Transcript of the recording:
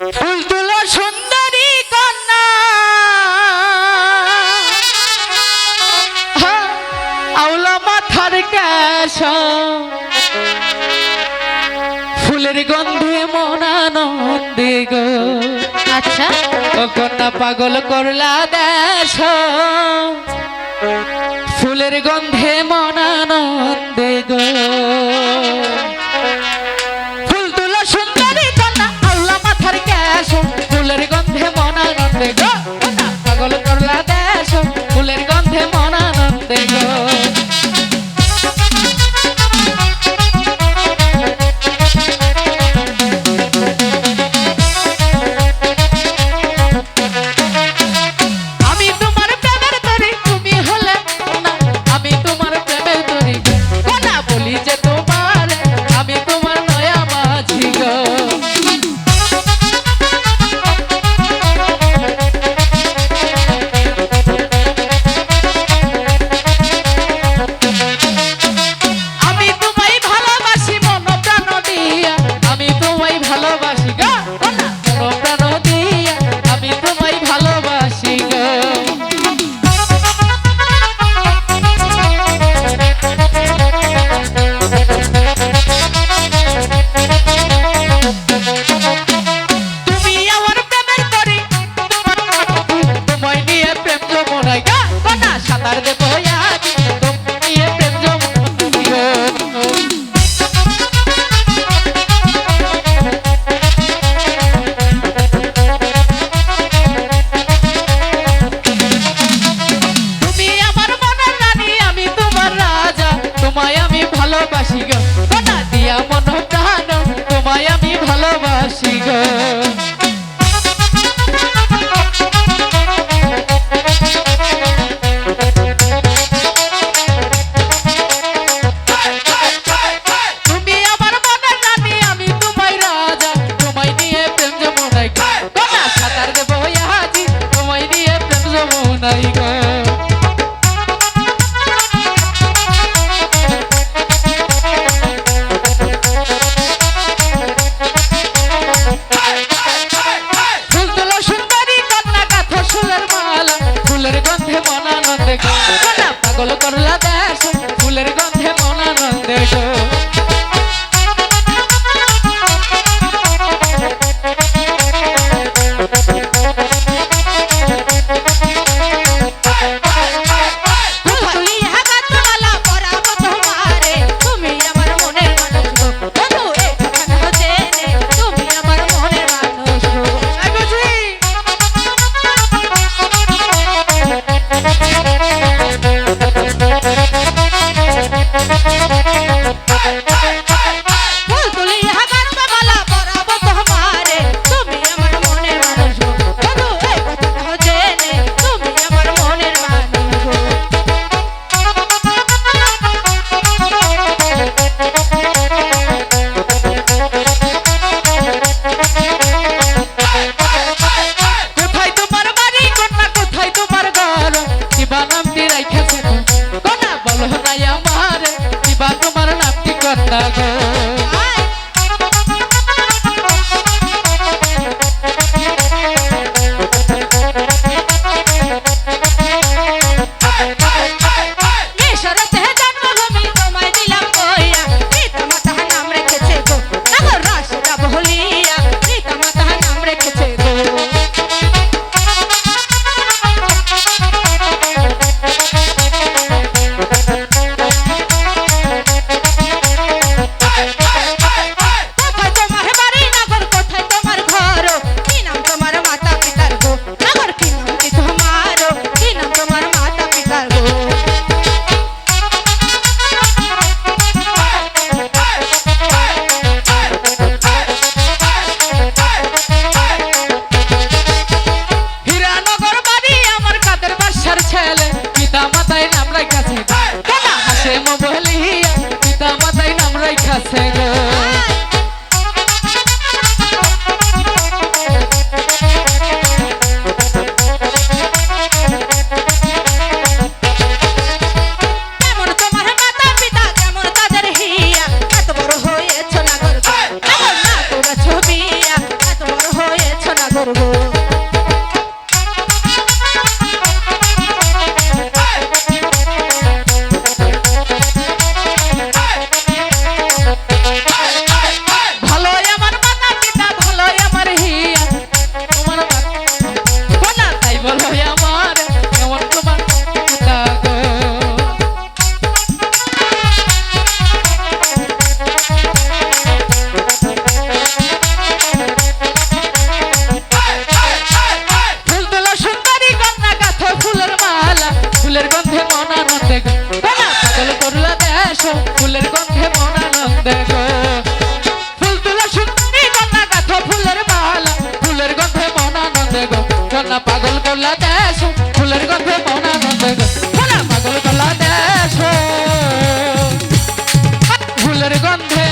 ফুল তুলো সুন্দরী কন্যা। হ্যাঁ, আউলা মাথার ক্যাশ। ফুলের গন্ধে মনানন্দে গো। আচ্ছা। কন্যা পাগল করলা দেশ। ফুলের গন্ধে মনানন্দে গো। ভালোবাসি গো। না দিয়া মন প্রাণ তোমায় আমি ভালোবাসি গো। আছে গো। গাথো ফুলের গন্ধে মন আনন্দে গো ফুল তুলে শুনি কন্যা গাথো, ফুলের বাহালা ফুলের গন্ধে মন আনন্দে গো কন্যা পাগল করলা দেশ ফুলের গন্ধে মন আনন্দে গো ফুলের গন্ধে